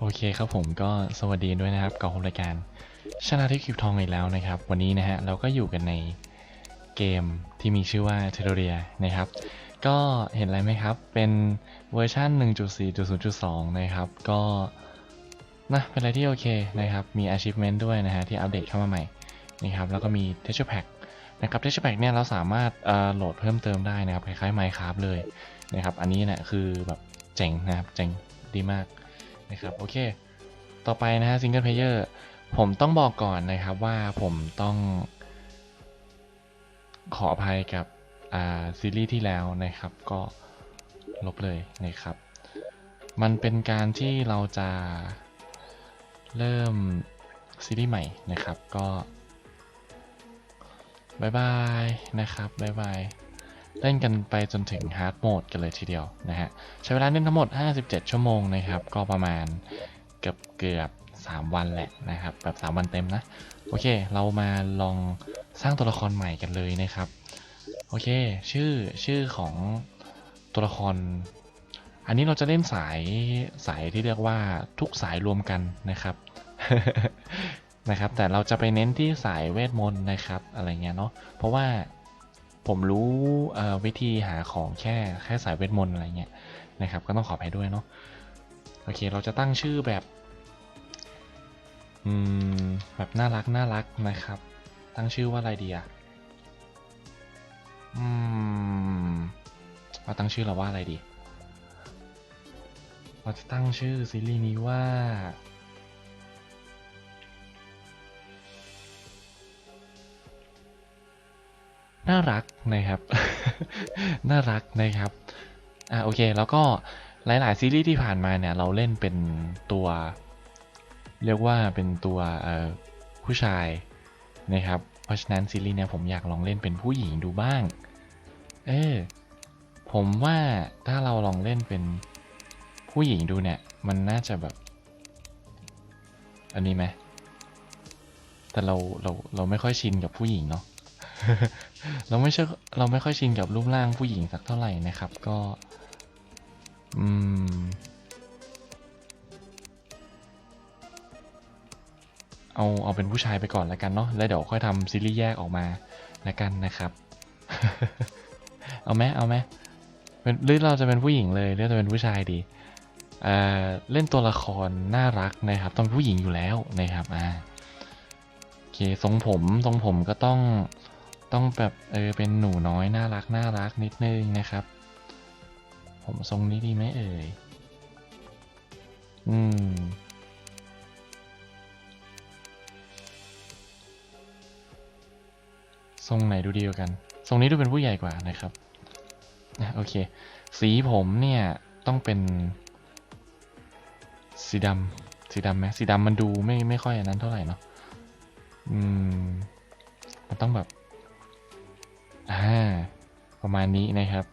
โอเคครับผมก็สวัสดีด้วยนะครับกับรายการชนะที่คลิปทองอีกแล้วนะครับ วันนี้นะฮะเราก็อยู่กันในเกมที่มีชื่อว่า Terraria นะครับ ก็เห็นอะไรไหมครับ เป็นเวอร์ชัน1.4.0.2 นะครับ ก็นะเป็นอะไรที่โอเคนะครับ มี achievement ด้วยนะฮะที่อัปเดตเข้ามาใหม่นะครับแล้วก็มี texture pack นะครับ texture pack เนี่ยเราสามารถเอ่อโหลดเพิ่มเติมได้นะครับ คล้ายๆ Minecraft เลยนะครับ อันนี้เนี่ยคือแบบเจ๋งนะครับ เจ๋งดีมาก นะครับโอเค ต่อไปนะฮะซิงเกิลเพลเยอร์ผมต้องบอกก่อนนะครับว่าผมต้องขออภัยกับซีรีส์ที่แล้วนะครับ ก็ลบเลยนะครับ มันเป็นการที่เราจะเริ่มซีรีส์ใหม่นะครับก็บายบายนะครับบายบาย เล่นกันไปจนถึงฮาร์ดโหมดกันเลยทีเดียวนะฮะ ใช้เวลาเล่นทั้งหมด 57 ชั่วโมงนะครับ ก็ประมาณเกือบเกือบ 3 วันแหละนะครับ แบบ 3 วันเต็มนะ โอเค เรามาลองสร้างตัวละครใหม่กันเลยนะครับ โอเค ชื่อชื่อของตัวละคร อันนี้เราจะเล่นสายสายที่เรียกว่าทุกสายรวมกันนะครับนะครับ แต่เราจะไปเน้นที่สายเวทมนต์นะครับ อะไรเงี้ยเนาะ เพราะว่า ผมรู้วิธีหาของแค่แค่สายเวทมนต์อะไรเงี้ยนะครับ ก็ต้องขออภัยด้วยเนาะโอเค เราจะตั้งชื่อแบบอืมแบบน่ารักน่ารักนะครับ ตั้งชื่อว่าอะไรดีอะอืมเราตั้งชื่อเราว่าอะไรดี เราจะตั้งชื่อซีรีส์นี้ว่า น่ารักนะครับ น่ารักนะครับ อ่าโอเค แล้วก็หลาย ๆ ซีรีส์ที่ผ่านมาเนี่ย เราเล่นเป็นตัว เรียกว่าเป็นตัวผู้ชายนะครับ เพราะฉะนั้นซีรีส์เนี่ยผมอยากลองเล่นเป็นผู้หญิงดูบ้าง เออผมว่าถ้าเราลองเล่นเป็นผู้หญิงดูเนี่ย มันน่าจะแบบ อันนี้ไหมแต่เราเราเราไม่ค่อยชินกับผู้หญิงเนาะ เราไม่ใช่เราไม่ค่อยชินกับรูปร่างผู้หญิงสักเท่าไหร่นะครับ ก็ อืม เอาเอาเป็นผู้ชายไปก่อนแล้วกันเนาะแล้วเดี๋ยวค่อยทำซีรีส์แยกออกมาแล้วกันนะครับ เอาไหมเอาไหมเป็นหรือเราจะเป็นผู้หญิงเลยหรือจะเป็นผู้ชายดีเอ่อเล่นตัวละครน่ารักนะครับต้องเป็นผู้หญิงอยู่แล้วนะครับอ่าโอเคทรงผมทรงผมก็ต้อง ต้องแบบเออเป็นหนูน้อยน่ารักน่ารักนิดนึงนะครับ ผมทรงนี้ดีไหมเอ่ย อืม ทรงไหนดูดีกว่ากัน ทรงนี้ดูเป็นผู้ใหญ่กว่านะครับนะโอเค สีผมเนี่ยต้องเป็น สีดำสีดำไหมสีดำมันดูไม่ไม่ค่อยอันนั้นเท่าไหร่เนาะ อืม มันต้องแบบ อ่าประมาณนี้นะครับ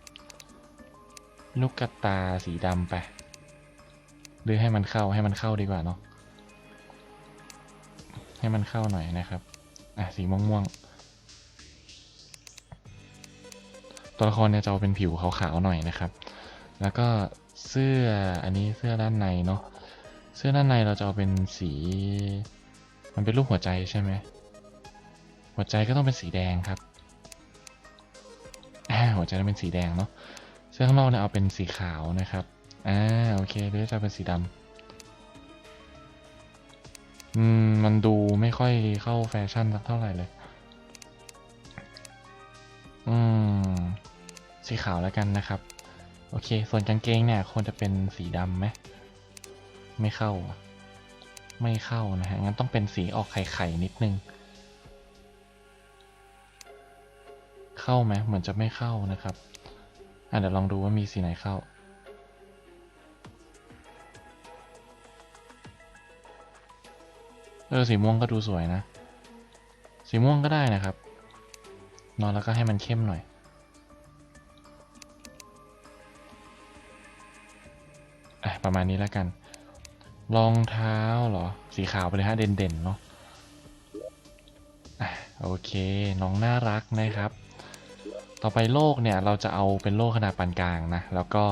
ลูกกระตาสีดำไปหรือให้มันเข้าให้มันเข้าดีกว่าเนาะให้มันเข้าหน่อยนะครับ อะสีม่วงม่วงตัวละครเนี่ยจะเอาเป็นผิวขาวๆหน่อยนะครับ แล้วก็เสื้ออันนี้เสื้อด้านในเนาะเสื้อด้านในเราจะเอาเป็นสี มันเป็นรูปหัวใจใช่ไหมหัวใจก็ต้องเป็นสีแดงครับ หัวใจต้องเป็นสีแดงเนาะเสื้อข้างนอกเนี่ยเอาเป็นสีขาวนะครับอ่าโอเคหรือจะเป็นสีดำอืมมันดูไม่ค่อยเข้าแฟชั่นสักเท่าไหร่เลย อืมสีขาวแล้วกันนะครับ โอเค ส่วนกางเกงเนี่ยควรจะเป็นสีดำไหมไม่เข้า ไม่เข้านะฮะงั้นต้องเป็นสีออกไข่ๆนิดนึง เข้าไหมเหมือนจะไม่เข้านะครับอะเดี๋ยวลองดูว่ามีสีไหนเข้า เออสีม่วงก็ดูสวยนะ สีม่วงก็ได้นะครับ นอนแล้วก็ให้มันเข้มหน่อย อะประมาณนี้แล้วกันรองเท้าเหรอ สีขาวไปเลยฮะเด่นๆเนาะอะโอเค น้องน่ารักนะครับ ต่อไปโลกเนี่ยเราจะเอาเป็นโลกขนาดปานกลางนะ แล้วก็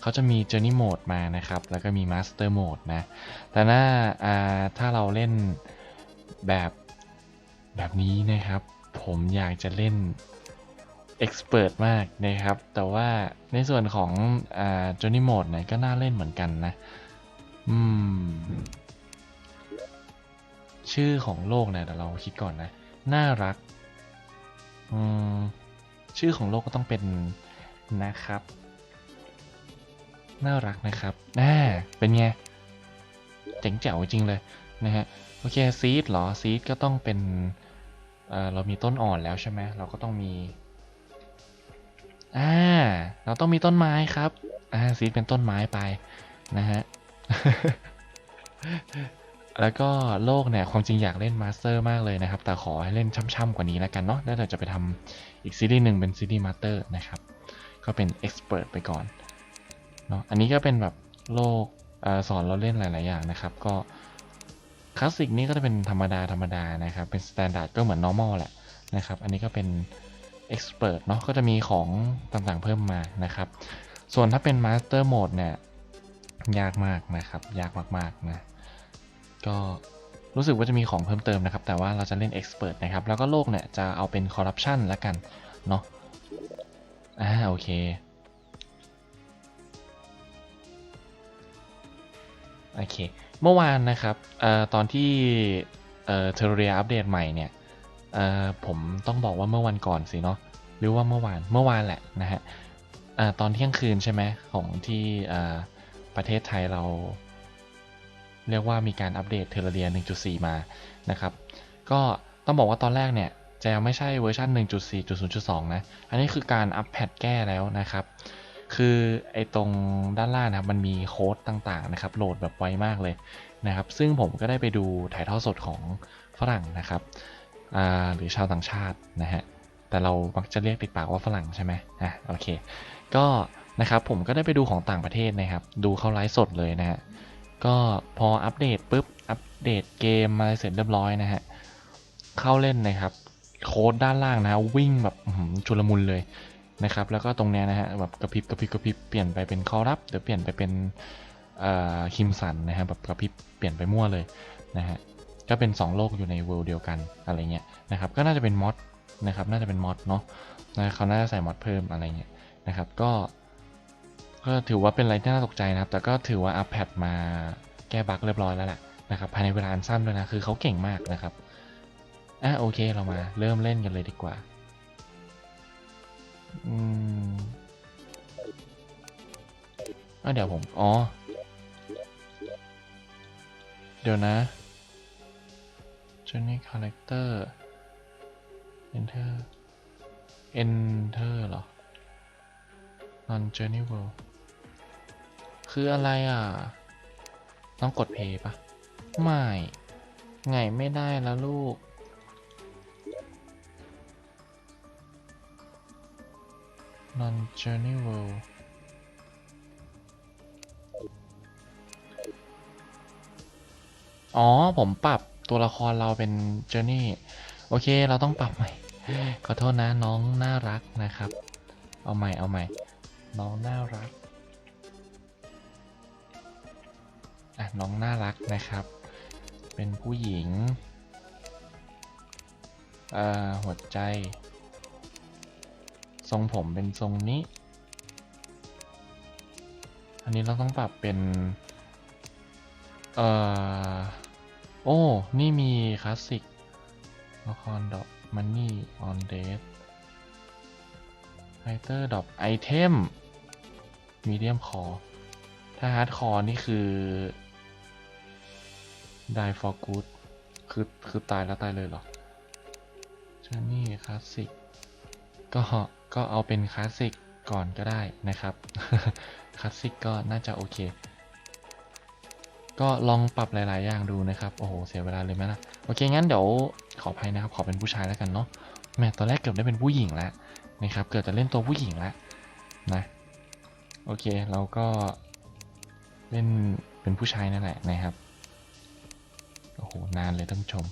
เขาจะมี Journey Mode มานะครับ แล้วก็มี Master Mode นะ แต่หน้าอ่าถ้าเราเล่นแบบแบบนี้นะครับ ผมอยากจะเล่น Expert มากนะครับ แต่ว่าในส่วนของอ่า Journey Mode เนี่ยก็น่าเล่นเหมือนกันนะ อืม ชื่อของโลกเนี่ยเดี๋ยวเราคิดก่อนนะ น่ารัก อืม ชื่อของโลกก็ต้องเป็นนะครับ น่ารักนะครับน่าเป็นไง เจ๋งแจ๋วจริงเลยนะฮะ โอเคซีดเหรอซีดก็ต้องเป็นเออเรามีต้นอ่อนแล้วใช่ไหมเราก็ต้องมีอ่าเราต้องมีต้นไม้ครับอ่าซีดเป็นต้นไม้ไปนะฮะ แล้วก็โลกเนี่ยความจริงอยากเล่นมาสเตอร์มากเลยนะครับ แต่ขอให้เล่นช่ำๆกว่านี้แล้วกันเนาะแล้วเดี๋ยวจะไปทำอีกซีรีส์หนึ่งเป็นซีรีส์มาสเตอร์นะครับ ก็เป็นเอ็กซ์เพรสไปก่อนเนาะอันนี้ก็เป็นแบบโลกอสอนเราเล่นหลาย ๆ อย่างนะครับ ก็คลาสสิกนี่ก็จะเป็นธรรมดาธรรมดานะครับ เป็นสแตนดาร์ดก็เหมือน normal แหละนะครับ อันนี้ก็เป็น expert เนาะก็จะมีของต่างๆเพิ่มมานะครับ ส่วนถ้าเป็น master mode เนี่ยยากมากนะครับ ยากมาก ๆ นะ ก็รู้สึกว่าจะมีของเพิ่มเติมนะครับ แต่ว่าเราจะเล่น expert นะครับ แล้วก็โลกเนี่ยจะเอาเป็น corruption ล้วกัน เนาะอ่าโอเค โอเค เมื่อวานนะครับเอ่อตอนที่เอ่อเทอร์เรียอัปเดตใหม่เนี่ยเอ่อผมต้องบอกว่าเมื่อวันก่อนสิเนาะหรือว่าเมื่อวานเมื่อวานแหละนะฮะเอ่อตอนเที่ยงคืนใช่ไหมของที่เอ่อประเทศไทยเรา เรียกว่ามีการอัปเดตเทอร์เรีย1.4 มานะครับก็ต้องบอกว่าตอนแรกเนี่ยจะยังไม่ใช่เวอร์ชัน1.4.0.2 นะ อันนี้คือการอัปแพดแก้แล้วนะครับ คือไอ้ตรงด้านล่างนะครับมันมีโค้ดต่างๆนะครับโหลดแบบไวมากเลยนะครับ ซึ่งผมก็ได้ไปดูถ่ายทอดสดของฝรั่งนะครับหรือชาวต่างชาตินะฮะ แต่เรามักจะเรียกติดปากว่าฝรั่งใช่ไหมอะโอเค ก็นะครับผมก็ได้ไปดูของต่างประเทศนะครับ ดูเขาไลฟ์สดเลยนะฮะ ก็พออัปเดตปุ๊บ อัปเดตเกมมาเสร็จเรียบร้อยนะฮะ เข้าเล่นนะครับ โค้ดด้านล่างนะฮะวิ่งแบบชุลมุนเลยนะครับ แล้วก็ตรงเนี้ยนะฮะแบบกระพริบกระพริบกระพริบเปลี่ยนไปเป็นคอรับเดี๋ยวเปลี่ยนไปเป็นคิมสันนะฮะแบบกระพริบเปลี่ยนไปมั่วเลยนะฮะก็เป็น 2 โลกอยู่ในเวิลด์เดียวกันอะไรเงี้ยนะครับก็น่าจะเป็นมอดนะครับน่าจะเป็นมอดเนาะนะเขาน่าจะใส่มอดเพิ่มอะไรเงี้ยนะครับก็ ก็ถือว่าเป็นอะไรที่น่าตกใจนะครับ แต่ก็ถือว่าอัปเดตมาแก้บั๊กเรียบร้อยแล้วแหละนะครับ ภายในเวลาอันสั้นด้วยนะ คือเขาเก่งมากนะครับ อะโอเคเรามาเริ่มเล่นกันเลยดีกว่า อืมอะเดี๋ยวผม อ๋อ เดี๋ยวนะ Journey Character Enter Enter เหรอ Non Journey World คืออะไรอะ ต้องกด Play ปะไม่ไงไม่ได้แล้วลูก Non Journey World อ๋อ ผมปรับตัวละครเราเป็น Journey โอเค เราต้องปรับใหม่ ขอโทษนะน้องน่ารักนะครับ เอาใหม่ เอาใหม่ น้องน่ารัก น้องน่ารักนะครับ เป็นผู้หญิงหัวใจ ทรงผมเป็นทรงนี้ อันนี้เราต้องปรับเป็นเอ่อโอ้ นี่มีคลาสสิกละครดอกมันนี่ออนเดทไฟเตอร์ดอกไอเทมมีเดียมคอถ้าฮาร์ดคอร์นี่คือ die for good คือคือตายแล้วตายเลยเหรอจอนี่คลาสสิกก็ก็เอาเป็นคลาสสิกก่อนก็ได้นะครับคลาสสิกก็น่าจะโอเค ก็ลองปรับหลาย ๆ อย่างดูนะครับ โอ้โห เสียเวลาเลยไหมล่ะ โอเค งั้นเดี๋ยวขออภัยนะครับ ขอเป็นผู้ชายแล้วกันเนาะ แม่ตอนแรกเกือบได้เป็นผู้หญิงแล้วนะครับ เกือบจะเล่นตัวผู้หญิงแล้วนะ โอเค เราก็เล่นเป็นผู้ชายนั่นแหละนะครับ อ้โห นานเลยท่านชม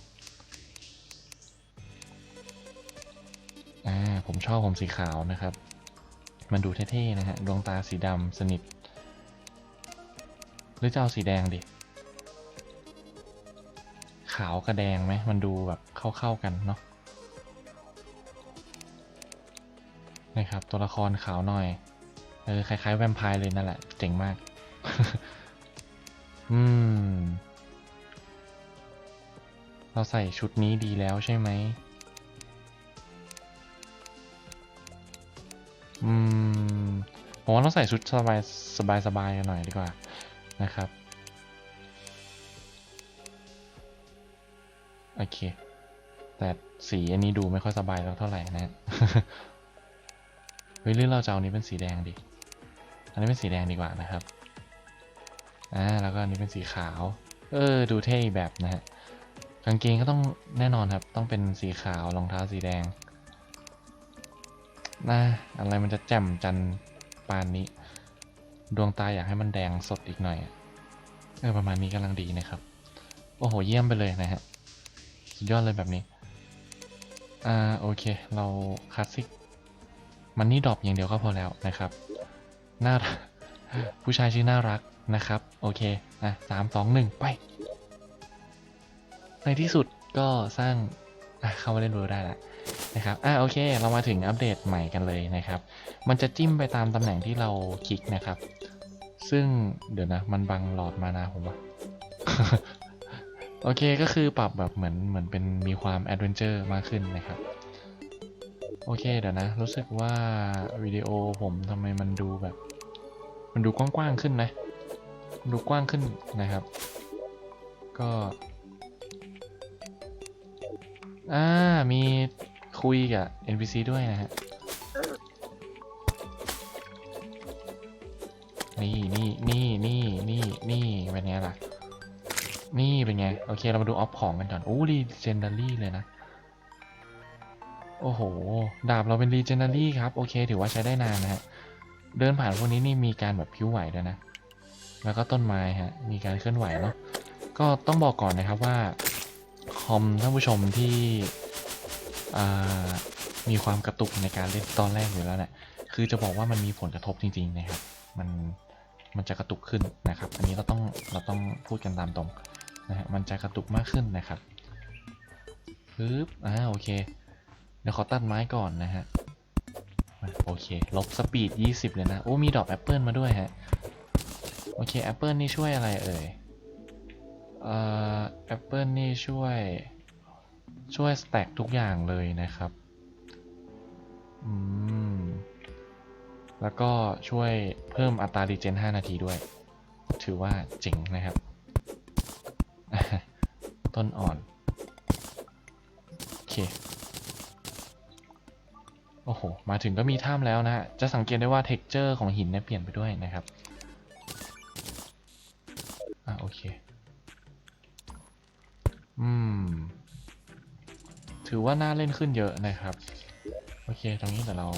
อ่า ผมชอบผมสีขาวนะครับ มันดูเท่ๆนะฮะ ดวงตาสีดำสนิท หรือจะเอาสีแดงดิ ขาวกับแดงไหม มันดูแบบเข้าๆกันเนาะ นะครับ ตัวละครขาวหน่อย เออ คล้ายๆ แวมไพร์เลยนั่นแหละ เจ๋งมาก อืม เราใส่ชุดนี้ดีแล้วใช่ไหม อืม ผมว่าต้องใส่ชุดสบายสบายสบายกันหน่อยดีกว่านะครับ โอเค แต่สีอันนี้ดูไม่ค่อยสบายแล้วเท่าไหร่นะเฮ้ยหรือเราจะเอานี้เป็นสีแดงดิ อันนี้เป็นสีแดงดีกว่านะครับ อ่า แล้วก็อันนี้เป็นสีขาว เออ ดูเท่แบบนะฮะ กางเกงก็ต้องแน่นอนครับ ต้องเป็นสีขาวรองเท้าสีแดงน่าอะไรมันจะแจ่มจันปานนี้ ดวงตาอยากให้มันแดงสดอีกหน่อยเออประมาณนี้กำลังดีนะครับ โอ้โห เยี่ยมไปเลยนะฮะสุดยอดเลยแบบนี้ อ่า โอเค เราคลาสสิก มันนี่ดรอปอย่างเดียวก็พอแล้วนะครับ น่ารัก ผู้ชายชื่อน่ารักนะครับ โอเค อะสามสองหนึ่งไป ในที่สุดก็สร้างเข้ามาเล่นเวิร์ได้แล้วนะครับ อะโอเค เรามาถึงอัปเดตใหม่กันเลยนะครับ มันจะจิ้มไปตามตำแหน่งที่เราคลิกนะครับ ซึ่งเดี๋ยวนะ มันบังหลอดมานาผมวะโอเคก็คือปรับแบบเหมือนเหมือนเป็นมีความแอดเวนเจอร์มากขึ้นนะครับ โอเคเดี๋ยวนะ รู้สึกว่าวิดีโอผมทำไมมันดูแบบ มันดูกว้างๆขึ้นนะ ดูกว้างขึ้นนะครับ ก็ อ่า มีคุยกับ NPC ด้วยนะฮะ นี่นี่นี่นี่นี่นี่เป็นไงล่ะ นี่เป็นไง โอเค เรามาดูออฟของกันก่อนโอ้รีเจนดารี่เลยนะ โอ้โห ดาบเราเป็นรีเจนดารี่ครับ โอเค ถือว่าใช้ได้นานนะฮะ เดินผ่านพวกนี้นี่มีการแบบพิ้วไหวด้วยนะ แล้วก็ต้นไม้ฮะ มีการเคลื่อนไหวเนาะ ก็ต้องบอกก่อนนะครับว่า อมท่านผู้ชมที่มีความกระตุกในการเล่นตอนแรกอยู่แล้วเนี่ยคือจะบอกว่ามันมีผลกระทบจริงๆนะครับ มันมันจะกระตุกขึ้นนะครับ อันนี้เราต้องเราต้องพูดกันตามตรงนะฮะมันจะกระตุกมากขึ้นนะครับปึ๊บอ่าโอเคเดี๋ยวขอตัดไม้ก่อนนะฮะโอเค ลบสปีด 20 เลยนะ โอ้มีดอกแอปเปิลมาด้วยฮะ โอเคแอปเปิลนี่ช่วยอะไรเอ่ย แอปเปิลนี่ช่วยช่วยสแต็กทุกอย่างเลยนะครับ อืม แล้วก็ช่วยเพิ่มอัตรารีเจน 5 นาทีด้วย ถือว่าเจ๋งนะครับ ต้นอ่อน โอเค โอ้โห มาถึงก็มีถ้ำแล้วนะฮะ จะสังเกตได้ว่าเท็กเจอร์ของหินเนี่ยเปลี่ยนไปด้วยนะครับ อะโอเค อืม ถือว่าน่าเล่นขึ้นเยอะนะครับ โอเค ตรงนี้เดี๋ยวเรา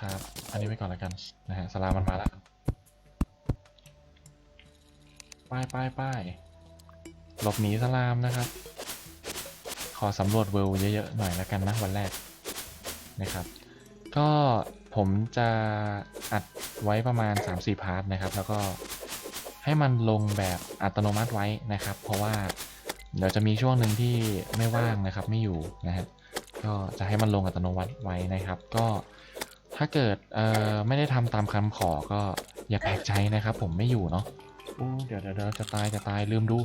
ครับ อันนี้ไว้ก่อนแล้วกันนะฮะสลามันมาแล้วป้ายป้ายป้ายหลบหนีสลามนะครับ ขอสำรวจเวิลเยอะๆหน่อยแล้วกันนะวันแรกนะครับ ก็ผมจะอัดไว้ประมาณ 3-4 พาร์ทนะครับ แล้วก็ ให้มันลงแบบอัตโนมัติไว้นะครับ เพราะว่าเดี๋ยวจะมีช่วงหนึ่งที่ไม่ว่างนะครับไม่อยู่นะฮะก็จะให้มันลงอัตโนมัติไว้นะครับ ก็ถ้าเกิดเอ่อไม่ได้ทำตามคำขอก็อย่าแปลกใจนะครับ ผมไม่อยู่เนาะอู้เดี๋ยวเดี๋ยวจะตายจะตายลืมดู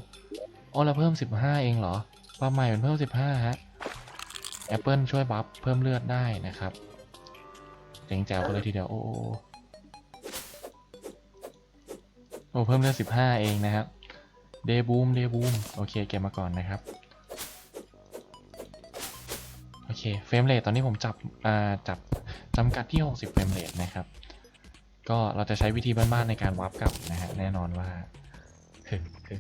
อ๋อเราเพิ่ม 15 เองเหรอความใหม่เป็นเพิ่ม 15ฮะ Apple ช่วยบัฟเพิ่มเลือดได้นะครับเจ๋งแจ๋วกันเลยทีเดียวโอ้ โอ้เพิ่มเลือด15เองนะครับ เดบูมเดบูมโอเคเก็บมาก่อนนะครับ โอเค เฟรมเรทตอนนี้ผมจับอ่าจับจำกัดที่ 60 เฟรมเรทนะครับ ก็เราจะใช้วิธีบ้านๆในการวาร์ปกลับนะฮะ แน่นอนว่าคือคือ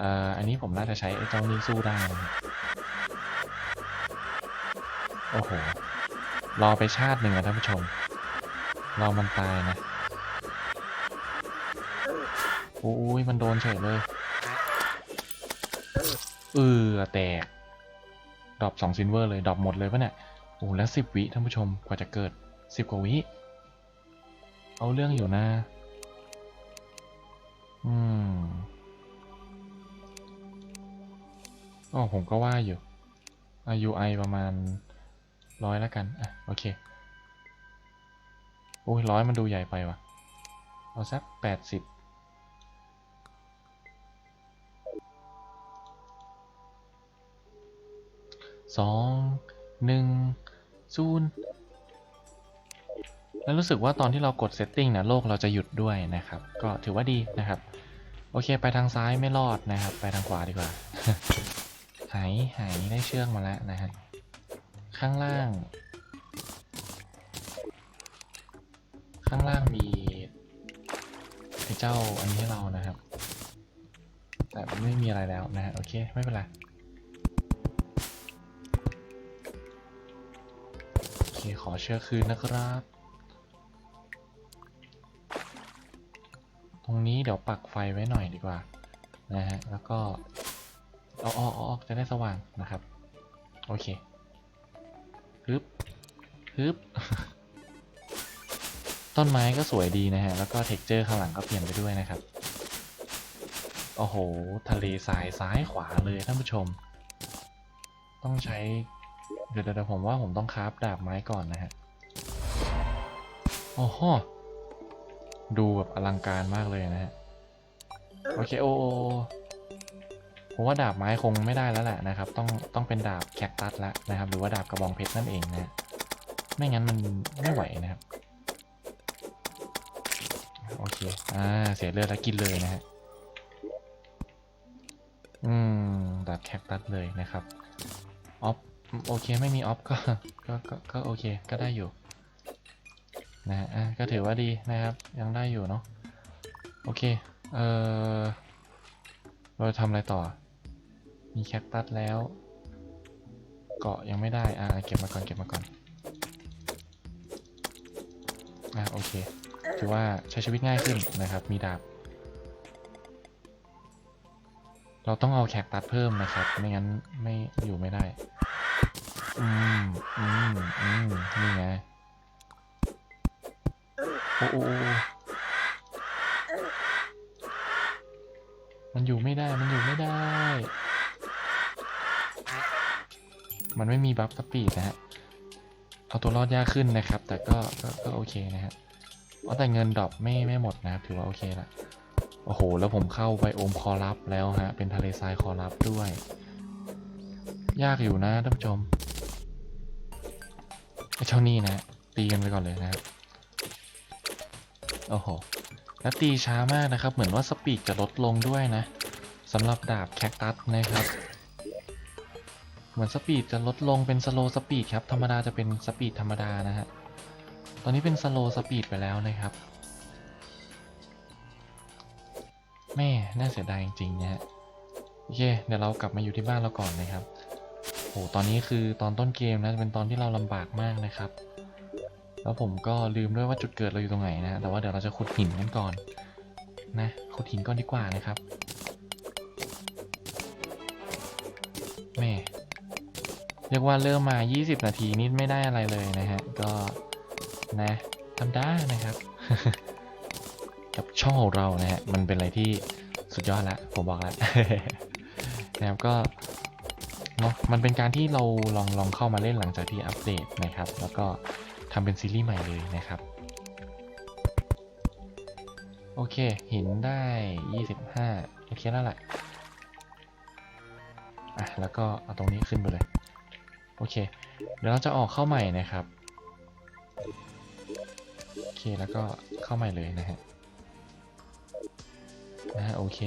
อ่าอันนี้ผมน่าจะใช้ไอ้เจ้านี่สู้ได้โอ้โห รอไปชาติหนึ่งอะท่านผู้ชม รอมันตายนะ โอ้ยมันโดนเฉยเลยเออแตกดรอปสองซินเวอร์เลยดรอปหมดเลยปะเนี่ยโอ้แล้วสิบวิท่านผู้ชมกว่าจะเกิดสิบกว่าวิเอาเรื่องอยู่นะ อืมอ๋อผมก็ว่าอยู่อายุไอประมาณร้อยแล้วกัน อะ โอเค โอ้ยร้อยมันดูใหญ่ไปว่ะ เอาสักแปดสิบ สองหนึ่งศูนย์แล้วรู้สึกว่าตอนที่เรากด setting นะโลกเราจะหยุดด้วยนะครับ ก็ถือว่าดีนะครับ โอเคไปทางซ้ายไม่รอดนะครับ ไปทางขวาดีกว่า หายหายได้เชือกมาแล้วนะฮะข้างล่าง ข้างล่างมีไอ้เจ้าอันนี้ให้เรานะครับ แต่ไม่มีอะไรแล้วนะฮะโอเคไม่เป็นไร ขอเชื่อคืนนะครับ ตรงนี้เดี๋ยวปักไฟไว้หน่อยดีกว่า นะฮะ แล้วก็เอาออกออกจะได้สว่างนะครับ โอเคฮึบฮึบต้นไม้ก็สวยดีนะฮะ แล้วก็เท็กเจอร์ข้างหลังก็เปลี่ยนไปด้วยนะครับ โอ้โห ทะเลทรายซ้ายขวาเลยท่านผู้ชม ต้องใช้ เดี๋ยวเดี๋ยวผมว่าผมต้องคราฟดาบไม้ก่อนนะฮะโอ้โหดูแบบอลังการมากเลยนะฮะ โอเคโอโอผมว่าดาบไม้คงไม่ได้แล้วแหละนะครับ ต้องต้องเป็นดาบแคคตัสแล้วนะครับ หรือว่าดาบกระบองเพชรนั่นเองนะฮะไม่งั้นมันไม่ไหวนะครับ โอเค อ่า เสียเลือดแล้วกินเลยนะฮะ อืม ดาบแคคตัสเลยนะครับออฟ โอเคไม่มีออฟก็ก็ก็โอเคก็ได้อยู่นะอะก็ถือว่าดีนะครับยังได้อยู่เนาะโอเคเออเราจะทำอะไรต่อ มีแคคตัสแล้ว เกาะยังไม่ได้อะเก็บมาก่อนเก็บมาก่อนอะโอเคถือว่าใช้ชีวิตง่ายขึ้นนะครับ มีดาบ เราต้องเอาแคคตัสเพิ่มนะครับ ไม่งั้นไม่อยู่ไม่ได้ อืมอืมอืมนี่ไงโอ้โอมันอยู่ไม่ได้ มันอยู่ไม่ได้ มันไม่มีบัฟสปีดนะฮะ เอาตัวรอดยากขึ้นนะครับ แต่ก็ ก็ก็โอเคนะฮะเอาแต่เงินดรอปไม่ไม่หมดนะครับถือว่าโอเคละ โอ้โห แล้วผมเข้าไปโอมคอรับแล้วฮะ เป็นทะเลทรายคอรับด้วย ยากอยู่นะท่านผู้ชม เจ้านี่นะตีกันไปก่อนเลยนะครับโอ้โหแล้วตีช้ามากนะครับ เหมือนว่าสปีดจะลดลงด้วยนะสำหรับดาบแคคตัสนะครับ เหมือนสปีดจะลดลงเป็นสโลสปีดครับธรรมดาจะเป็นสปีดธรรมดานะฮะตอนนี้เป็นสโลสปีดไปแล้วนะครับแม่น่าเสียดายจริงๆนะฮะโอเคเดี๋ยวเรากลับมาอยู่ที่บ้านเราก่อนนะครับ โหตอนนี้คือตอนต้นเกมนะเป็นตอนที่เราลำบากมากนะครับ แล้วผมก็ลืมด้วยว่าจุดเกิดเราอยู่ตรงไหนนะแต่ว่าเดี๋ยวเราจะขุดหินกันก่อน นะขุดหินก่อนดีกว่านะครับแม่เรียกว่าเริ่มมา 20 นาทีนิดไม่ได้อะไรเลยนะฮะ ก็นะทำได้นะครับ กับช่องของเรานะฮะ มันเป็นอะไรที่สุดยอดละ ผมบอกแล้วนะครับก็ เนาะมันเป็นการที่เราลองลองเข้ามาเล่นหลังจากที่อัปเดตนะครับ แล้วก็ทำเป็นซีรีส์ใหม่เลยนะครับ โอเค หินได้ 25 โอเคแล้วแหละอะแล้วก็เอาตรงนี้ขึ้นไปเลย โอเค เดี๋ยวเราจะออกเข้าใหม่นะครับ โอเคแล้วก็เข้าใหม่เลยนะฮะนะฮะโอเค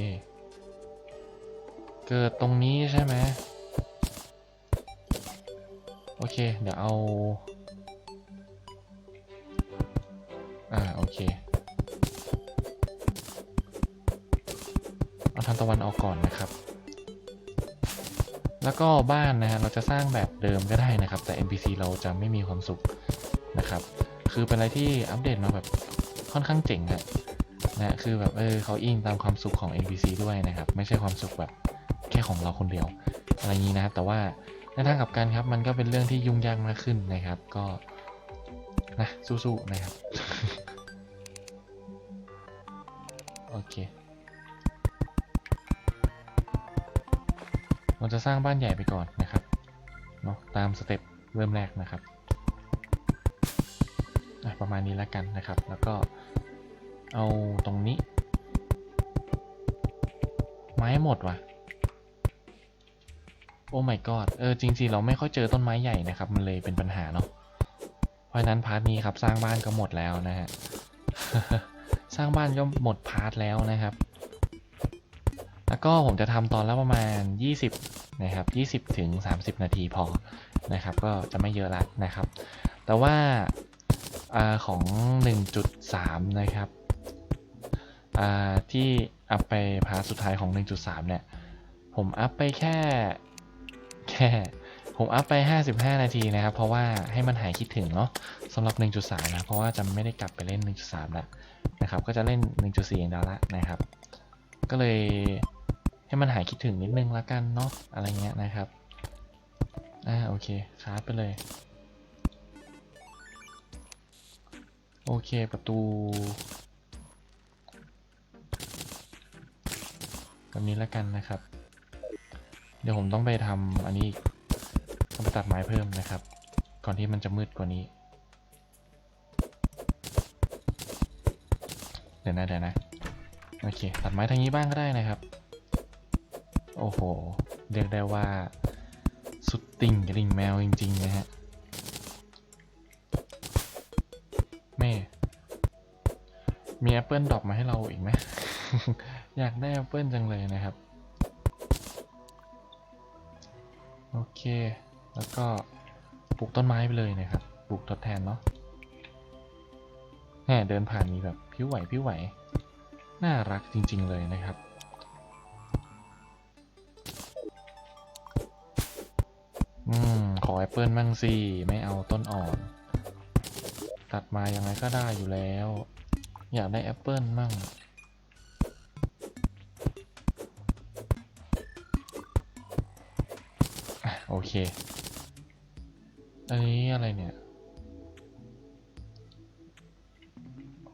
เกิดตรงนี้ใช่ไหม โอเค เดี๋ยวเอา อ่า โอเค เอาทางตะวันออกก่อนนะครับ แล้วก็บ้านนะฮะ เราจะสร้างแบบเดิมก็ได้นะครับ แต่ NPC เราจะไม่มีความสุขนะครับ คือเป็นอะไรที่อัปเดตมาแบบค่อนข้างเจ๋งอะนะคือแบบเออเขาอิงตามความสุขของ NPC ด้วยนะครับ ไม่ใช่ความสุขแบบแค่ของเราคนเดียว อะไรงนี้นะแต่ว่า ในทางกลับกันครับมันก็เป็นเรื่องที่ยุ่งยากมากขึ้นนะครับ ก็นะสู้ๆนะครับ โอเคเราจะสร้างบ้านใหญ่ไปก่อนนะครับเนาะตามสเต็ปเริ่มแรกนะครับประมาณนี้แล้วกันนะครับ แล้วก็เอาตรงนี้ ไม้หมดว่ะ โอ้ my god เออจริงๆเราไม่ค่อยเจอต้นไม้ใหญ่นะครับ มันเลยเป็นปัญหาเนาะเพราะนั้นพาร์ทนี้ครับสร้างบ้านก็หมดแล้วนะฮะสร้างบ้านก็หมดพาร์ทแล้วนะครับ แล้วก็ผมจะทำตอนละประมาณ 20 นะครับ 20 ถึง 30 นาทีพอนะครับ ก็จะไม่เยอะละนะครับ แต่ว่าอของ 1.3 นะครับที่อัพไปพาร์ทสุดท้ายของ 1.3 เนี่ย ผมอัพไปแค่ ค่ ผมอัพไป 55 นาทีนะครับ เพราะว่าให้มันหายคิดถึงเนาะสำหรับ 1.3 นะ เพราะว่าจะไม่ได้กลับไปเล่น 1.3แล้วนะครับ ก็จะเล่น 1.4 อย่างเดียวละนะครับ ก็เลยให้มันหายคิดถึงนิดนึงละกันเนาะอะไรเงี้ยนะครับอ่าโอเคชาร์จไปเลย โอเคประตูแบบนี้ละกันนะครับ เดี๋ยวผมต้องไปทำอันนี้ต้องไปตัดไม้เพิ่มนะครับ ก่อนที่มันจะมืดกว่านี้ เดี๋ยวนะเดี๋ยวนะ โอเค ตัดไม้ทางนี้บ้างก็ได้นะครับ โอ้โห เรียกได้ว่าสุดติ่งกระดิ่งแมวจริงๆนะฮะ แม่ มีแอปเปิลดรอปมาให้เราอีกไหม อยากได้แอปเปิลจังเลยนะครับ โอเค แล้วก็ปลูกต้นไม้ไปเลยนะครับ ปลูกทดแทนเนาะแหมเดินผ่านมีแบบผิวไหวผิวไหว น่ารักจริง ๆ เลยนะครับ อืม ขอแอปเปิลมั่งสิ ไม่เอาต้นอ่อน ตัดมายังไงก็ได้อยู่แล้ว อยากได้แอปเปิลมั่ง อะโอเค อันนี้อะไรเนี่ย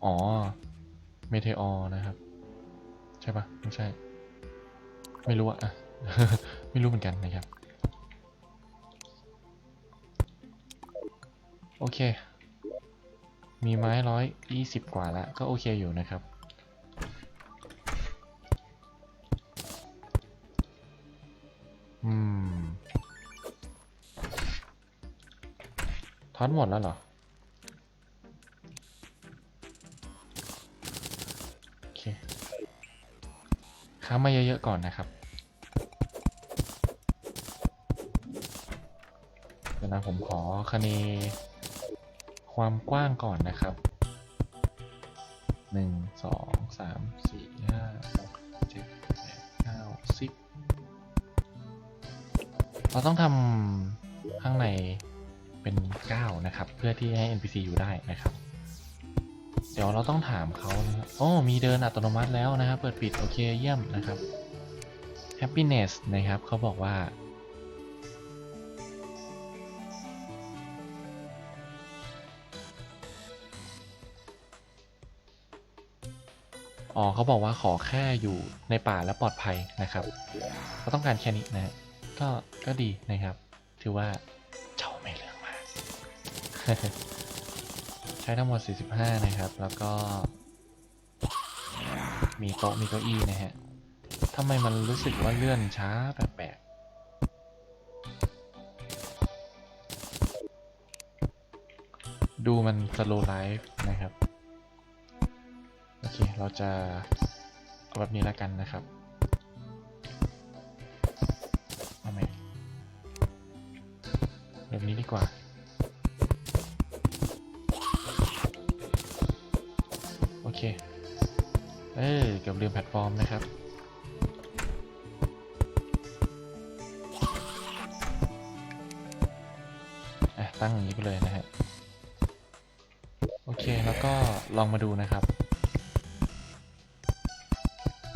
อ๋อ เมเทอร์นะครับ ใช่ปะไม่ใช่ ไม่รู้อะอะไม่รู้เหมือนกันนะครับ โอเค มีไม้ร้อยยี่สิบกว่าและก็โอเคอยู่นะครับ ทอดหมดแล้วเหรอ โอเคค้ามาเยอะๆก่อนนะครับ เดี๋ยวนะผมขอคะเนความกว้างก่อนนะครับหนึ่งสองสามสี่ห้าหกเจ็ดแปดเก้าสิบเราต้องทำข้างใน เป็นเก้านะครับ เพื่อที่ให้ NPC อยู่ได้นะครับ เดี๋ยวเราต้องถามเขานะครับโอ้มีเดินอัตโนมัติแล้วนะครับ เปิดปิด โอเค เยี่ยมนะครับ happiness นะครับเขาบอกว่า อ๋อเขาบอกว่าขอแค่อยู่ในป่าและปลอดภัยนะครับเขาต้องการแค่นี้นะ ก็ ก็ดีนะครับ ถือว่า ใช้ทั้งหมด 45 นะครับ แล้วก็ มีโต๊ะมีเก้าอี้นะฮะทำไมมันรู้สึกว่าเลื่อนช้าแปลกๆ ดูมันสโลไลฟ์นะครับ โอเค เราจะเอาแบบนี้แล้วกันนะครับเอาไหมแบบนี้ดีกว่า เออเกือบลืมแพลตฟอร์มนะครับอะตั้งอย่างนี้ไปเลยนะฮะ โอเค แล้วก็ลองมาดูนะครับ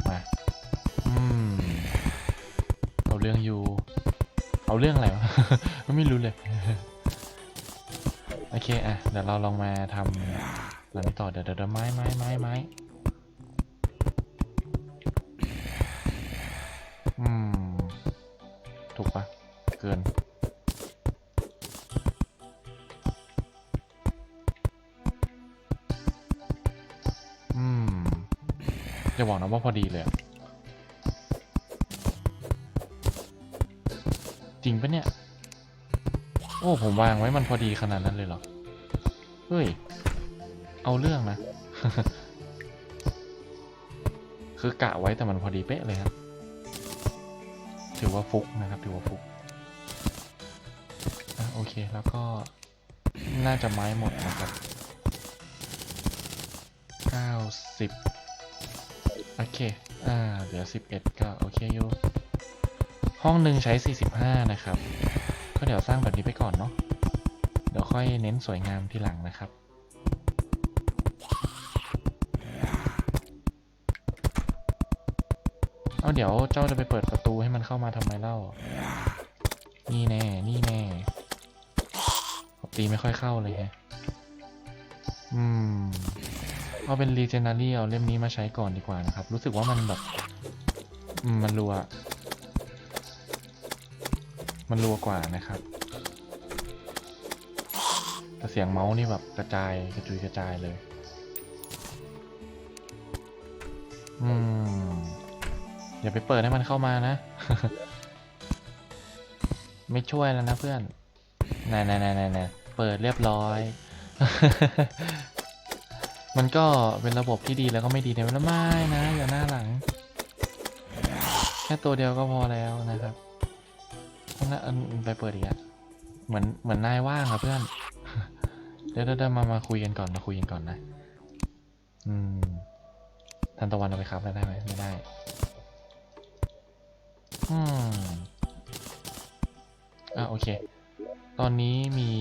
มา อืม เอาเรื่องอยู่ เอาเรื่องอะไรวะ ไม่รู้เลย โอเค อะ เดี๋ยวเราลองมาทำหลังต่อ เดี๋ยวเดี๋ยวเดี๋ยวไม้ไม้ไม้ไม้ พอดีเลย จริงปะเนี่ย โอ้ ผมวางไว้มันพอดีขนาดนั้นเลยเหรอ เฮ้ย เอาเรื่องนะ คือกะไว้แต่มันพอดีเป๊ะเลยครับ ถือว่าฟุกนะครับ ถือว่าฟุกอะโอเค แล้วก็น่าจะไม้หมดนะครับ90 โอเค อ่า เหลือ 11 ก็โอเคอยู่ ห้องหนึ่งใช้ 45 นะครับ ก็เดี๋ยวสร้างแบบนี้ไปก่อนเนาะ เดี๋ยวค่อยเน้นสวยงามทีหลังนะครับ เอาเดี๋ยวเจ้าจะไปเปิดประตูให้มันเข้ามาทำไมเล่า นี่แน่ นี่แน่ตีไม่ค่อยเข้าเลยฮะ อืม เอาเป็น Legendary เอาเล่มนี้มาใช้ก่อนดีกว่านะครับ รู้สึกว่ามันแบบมันรัว มันรัวกว่านะครับแต่เสียงเมาส์นี่แบบกระจายกระจุยกระจายเลย อืม อย่าไปเปิดให้มันเข้ามานะ ไม่ช่วยแล้วนะเพื่อนนายนายนายนายนายเปิดเรียบร้อย มันก็เป็นระบบที่ดีแล้วก็ไม่ดีในเวลาไม่นะอย่าหน้าหลัง แค่ตัวเดียวก็พอแล้วนะครับนั่นอันไปเปิดอีกอะเหมือนเหมือนนายว่างอะเพื่อนเดี๋ยวเดี๋ยวเดี๋ยวมามาคุยกันก่อนมาคุยกันก่อนนะ อืมทันตะวันเอาไปครับได้ไหมไม่ได้ อืมอะโอเค ตอนนี้มี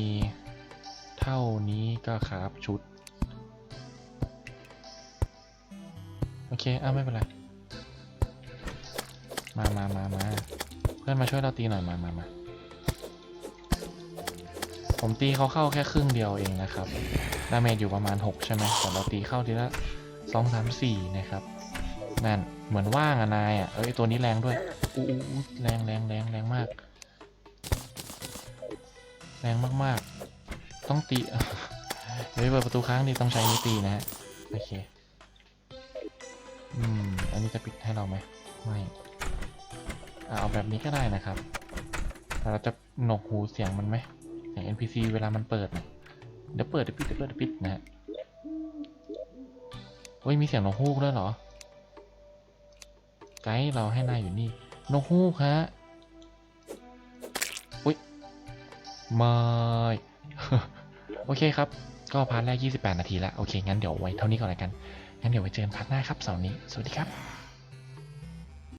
เท่านี้ก็ครับชุด อเคอะไม่เป็นไร มามามามาเพื่อนมาช่วยเราตีหน่อยมามามาผมตีเขาเข้าแค่ครึ่งเดียวเองนะครับ ดาเมจอยู่ประมาณ 6 ใช่ไหมแต่เราตีเข้าทีละสองสามสี่นะครับ นั่น เหมือนว่างอะนายอะเอ้ยตัวนี้แรงด้วย อู้อู้แรงแรงแรงแรงมาก แรงมากๆ ต้องตีเดี๋ยเปิดประตูค้างดีต้องใช้นิ้วตีนะฮะ โอเค อืม อันนี้จะปิดให้เราไหมไม่เอาแบบนี้ก็ได้นะครับแต่เราจะหนกหูเสียงมันไหมเสียง NPC เวลามันเปิดนะเดี๋ยวเปิดเดี๋ยวปิดเดี๋ยวเปิดเดี๋ยวปิดนะฮะเฮ้ยมีเสียงนกฮูกด้วยเหรอ ไกด์เราให้นายอยู่นี่ นกฮูกฮะอุ้ยไม่โอเคครับ ก็พาร์ทแรก 28 นาทีแล้ว โอเค งั้นเดี๋ยวไว้เท่านี้ก่อนล้วกัน งั้นเดี๋ยวไว้เจอกันพาร์ทหน้าครับเสาร์นี้ สวัสดีครับ